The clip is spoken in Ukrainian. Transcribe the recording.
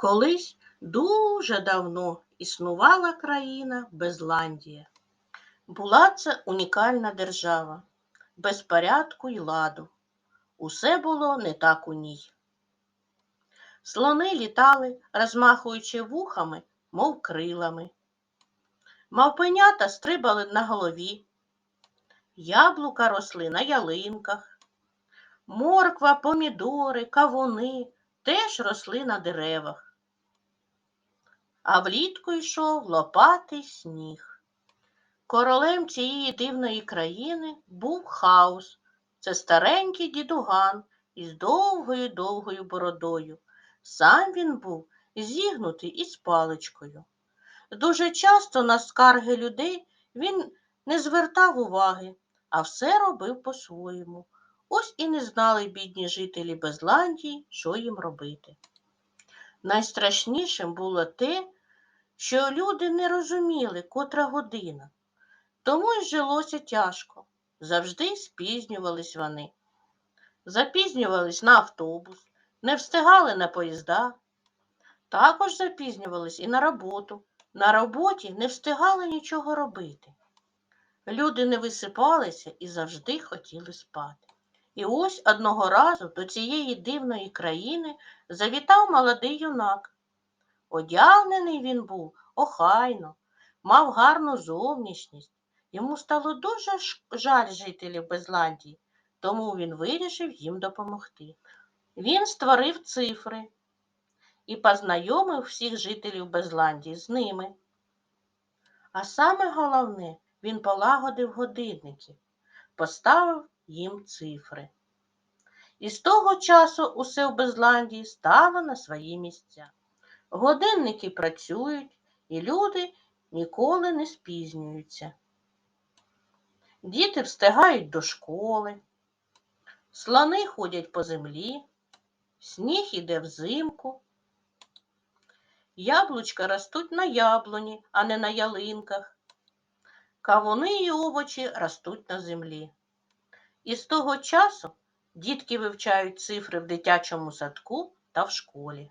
Колись дуже давно існувала країна Безландія. Була це унікальна держава, без порядку й ладу. Усе було не так у ній. Слони літали, розмахуючи вухами, мов крилами. Мавпенята стрибали на голові, яблука росли на ялинках, морква, помідори, кавуни теж росли на деревах. А влітку йшов лопатий сніг. Королем цієї дивної країни був хаос. Це старенький дідуган із довгою-довгою бородою. Сам він був зігнутий із паличкою. Дуже часто на скарги людей він не звертав уваги, а все робив по-своєму. Ось і не знали бідні жителі Безландії, що їм робити. Найстрашнішим було те, що люди не розуміли, котра година. Тому й жилося тяжко. Завжди спізнювались вони. Запізнювались на автобус, не встигали на поїзда. Також запізнювались і на роботу. На роботі не встигали нічого робити. Люди не висипалися і завжди хотіли спати. І ось одного разу до цієї дивної країни завітав молодий юнак. Одягнений він був охайно, мав гарну зовнішність. Йому стало дуже жаль жителів Безландії, тому він вирішив їм допомогти. Він створив цифри і познайомив всіх жителів Безландії з ними. А саме головне, він полагодив годинники, поставив їм цифри. І з того часу усе в Безландії стало на свої місця. Годинники працюють, і люди ніколи не спізнюються. Діти встигають до школи, слони ходять по землі, сніг іде взимку. Яблучка ростуть на яблуні, а не на ялинках. Кавуни і овочі ростуть на землі. І з того часу дітки вивчають цифри в дитячому садку та в школі.